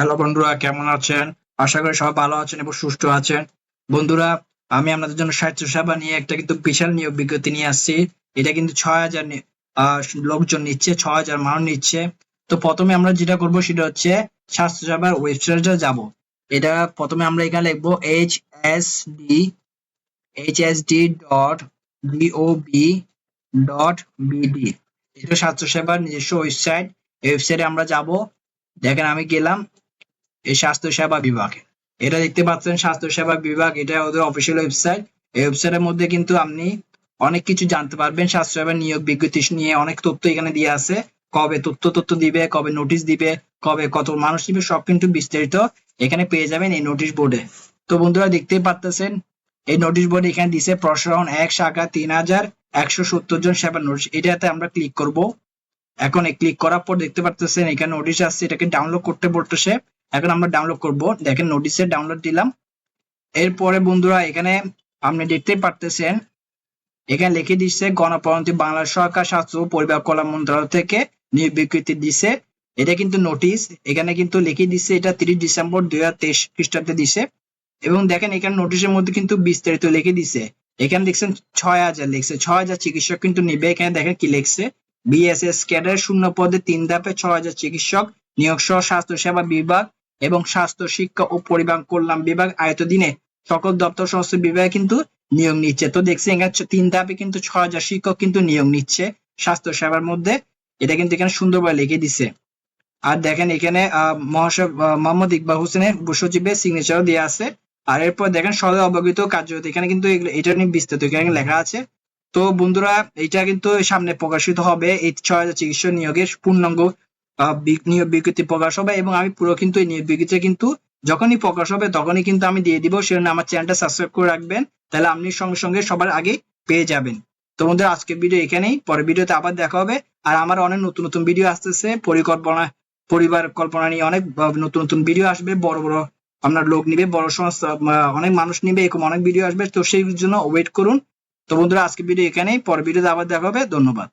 Hello বন্ধুরা, কেমন আছেন? আশা করি সবাই ভালো আছেন এবং সুস্থ আছেন। বন্ধুরা, আমি আপনাদের জন্য স্বাস্থ্য সেবা নিয়ে একটা কিন্তু বিশাল নিয়োগ বিজ্ঞপ্তি নিয়ে আসছি। এটা কিন্তু ছয় হাজার লোকজন নিচ্ছে, ছয় হাজার মানুষ নিচ্ছে। তো প্রথমে আমরা যেটা করব সেটা হচ্ছে স্বাস্থ্য সেবার ওয়েবসাইটে যাব। এটা প্রথমে আমরা এখানে লিখব H S D H S D dot BOB dot BD এটা স্বাস্থ্য সেবার নিজস্ব ওয়েবসাইট ওয়েবসাইটে আমরা যাব। দেখেন আমি গেলাম। এই স্বাস্থ্য সেবা বিভাগে। এটা দেখতে পাচ্ছেন স্বাস্থ্য সেবা বিভাগ, এটা ওদের অফিসিয়াল ওয়েবসাইট এই ওয়েবসাইটের মধ্যে কিন্তু আপনি অনেক কিছু জানতে পারবেন, স্বাস্থ্য সেবা নিয়োগ বিজ্ঞপ্তি নিয়ে অনেক তথ্য এখানে দিয়ে আছে। কবে তথ্য তথ্য দিবে, কবে নোটিশ দিবে, কবে কত মানুষ দিবে সব কিন্তু বিস্তারিত এখানে পেয়ে যাবেন এই নোটিশ বোর্ডে তো বন্ধুরা দেখতেই পারতেছেন এই নোটিশ বোর্ডে এখানে দিছে প্রসারণ এক, শাখা তিন হাজার একশো সত্তর জন সেবা নোটিশ এটাতে আমরা ক্লিক করব। এখন ক্লিক করার পর দেখতে পারতেছেন এখানে নোটিশ আসছে, এটাকে ডাউনলোড করতে বলতেছে। এখন আমরা ডাউনলোড করব। দেখেন নোটিশের ডাউনলোড দিলাম। এরপরে বন্ধুরা, এখানে আপনি দেখতে পারতেছেন, এখানে লিখে দিচ্ছে গণপ্রজাতন্ত্রী বাংলাদেশ সরকার স্বাস্থ্য পরিবার কল্যাণ মন্ত্রণালয় থেকে নিয়োগ বিকৃতি দিছে। এটা কিন্তু নোটিশ এখানে কিন্তু লিখে দিচ্ছে, এটা তিরিশ ডিসেম্বর দুই হাজার তেইশ খ্রিস্টাব্দে দিছে। এবং দেখেন এখানে নোটিশের মধ্যে কিন্তু বিস্তারিত লিখে দিছে। এখানে দেখছেন ছয় হাজার লিখছে, ছয় হাজার চিকিৎসক কিন্তু নিবে। এখানে দেখেন কি লিখছে? বিএসএস ক্যাডার শূন্য পদে তিন ধাপে ছয় হাজার চিকিৎসক নিয়োগ সহ স্বাস্থ্য সেবা বিভাগ এবং স্বাস্থ্য, শিক্ষা ও পরিবার কল্যাণ বিভাগ আয়তদিনে সকল দপ্তর সংস্থা বিভাগে কিন্তু নিয়োগ নিচ্ছে। তো দেখছি এখানে তিন ধাপে কিন্তু ছয় হাজার শিক্ষক কিন্তু নিয়োগ নিচ্ছে স্বাস্থ্য সেবার মধ্যে। এটা কিন্তু এখানে সুন্দরভাবে লিখে দিছে। আর দেখেন এখানে মহাসব মোহাম্মদ ইকবাল হোসেনের উপসচিবের সিগনেচারও দেওয়া আছে। আর এরপর দেখেন সদয় অবগত কার্যরত, এখানে কিন্তু এটা নিয়ে বিস্তারিত এখানে লেখা আছে। তো বন্ধুরা, এটা কিন্তু সামনে প্রকাশিত হবে এই ছয় হাজার চিকিৎসক নিয়োগের পূর্ণাঙ্গ নিয়োগ বিজ্ঞপ্তি প্রকাশ হবে এবং আমি পুরো কিন্তু এই নিয়োগ বিজ্ঞপ্তি কিন্তু যখনই প্রকাশ হবে তখনই কিন্তু আমি দিয়ে দিব, সেজন্য আমার চ্যানেলটা সাবস্ক্রাইব করে রাখবেন, তাহলে আপনি সঙ্গে সঙ্গে সবার আগে পেয়ে যাবেন। তো বন্ধুরা, আজকের ভিডিও এখানেই, পরের ভিডিওতে আবার দেখা হবে, আর আমার অনেক নতুন নতুন ভিডিও আসতেছে, পরিকল্পনা পরিবার কল্পনা নিয়ে অনেক নতুন নতুন ভিডিও আসবে, বড় বড় আপনার লোক নিবে, বড় সংস্থা অনেক মানুষ নিবে, এরকম অনেক ভিডিও আসবে, তো সেই জন্য ওয়েট করুন। তো বন্ধুরা, আজকের ভিডিও এখানেই, পরের ভিডিওতে আবার দেখা হবে, ধন্যবাদ।